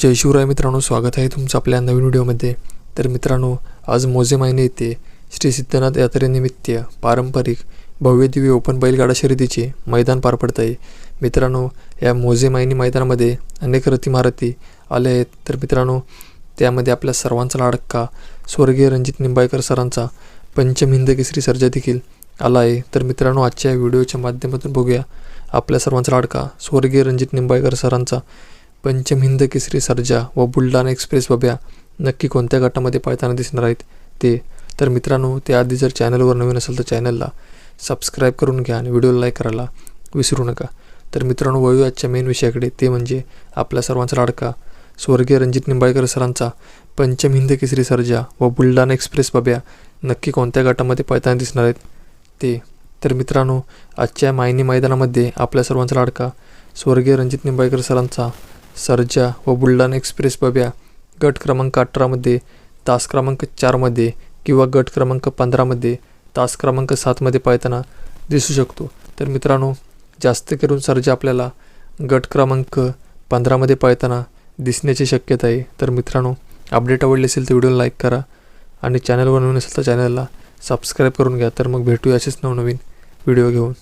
जय शिवराय मित्रांनो स्वागत आहे तुमचं आपल्या नवीन व्हिडिओमध्ये. तर मित्रांनो आज मोजे मायने येथे श्री सिद्धनाथ यात्रेनिमित्त पारंपरिक भव्यदिव्य ओपन बैलगाडा शर्यतीचे मैदान पार पडत आहे. मित्रांनो या मोजे मायनी मैदानामध्ये अनेक रथी महारथी आले आहेत. तर मित्रांनो त्यामध्ये आपल्या सर्वांचा लाडक्का स्वर्गीय रणजित निंबाळकर सरांचा पंचम हिंद केसरी सर्जा देखील आला आहे. तर मित्रांनो आजच्या व्हिडिओच्या माध्यमातून बघूया आपल्या सर्वांचा लाडका स्वर्गीय रणजित निंबाळकर सरांचा पंचम हिंद केसरी सर्जा व बुलढाणा एक्सप्रेस बब्या नक्की कोणत्या गटामध्ये पळताना दिसणार आहेत ते? तर मित्रांनो त्याआधी जर चॅनलवर नवीन असेल तर चॅनलला सबस्क्राईब करून घ्या आणि व्हिडिओला लाईक करायला विसरू नका. तर मित्रांनो वळू आजच्या मेन विषयाकडे. ते म्हणजे आपल्या सर्वांचा लाडका स्वर्गीय रणजित निंबाळकर सरांचा पंचम हिंद केसरी सर्जा व बुलढाणा एक्सप्रेस बब्या नक्की कोणत्या गटामध्ये पळताना दिसणार आहेत ते? तर मित्रांनो आजच्या मायनी मैदानामध्ये आपल्या सर्वांचा लाडका स्वर्गीय रणजित निंबाळकर सरांचा सर्जा व बुलढाणा एक्सप्रेस बब्या गट क्रमांक अठरामध्ये तास क्रमांक चारमध्ये किंवा गट क्रमांक पंधरामध्ये तास क्रमांक सातमध्ये पाळताना दिसू शकतो. तर मित्रांनो जास्त करून सर्जा आपल्याला गट क्रमांक पंधरामध्ये पाळताना दिसण्याची शक्यता आहे. तर मित्रांनो अपडेट आवडली असेल तर व्हिडिओला लाईक करा आणि चॅनलवर नवीन असेल तर चॅनलला सबस्क्राईब करून घ्या. तर मग भेटूया असेच नवनवीन व्हिडिओ घेऊन.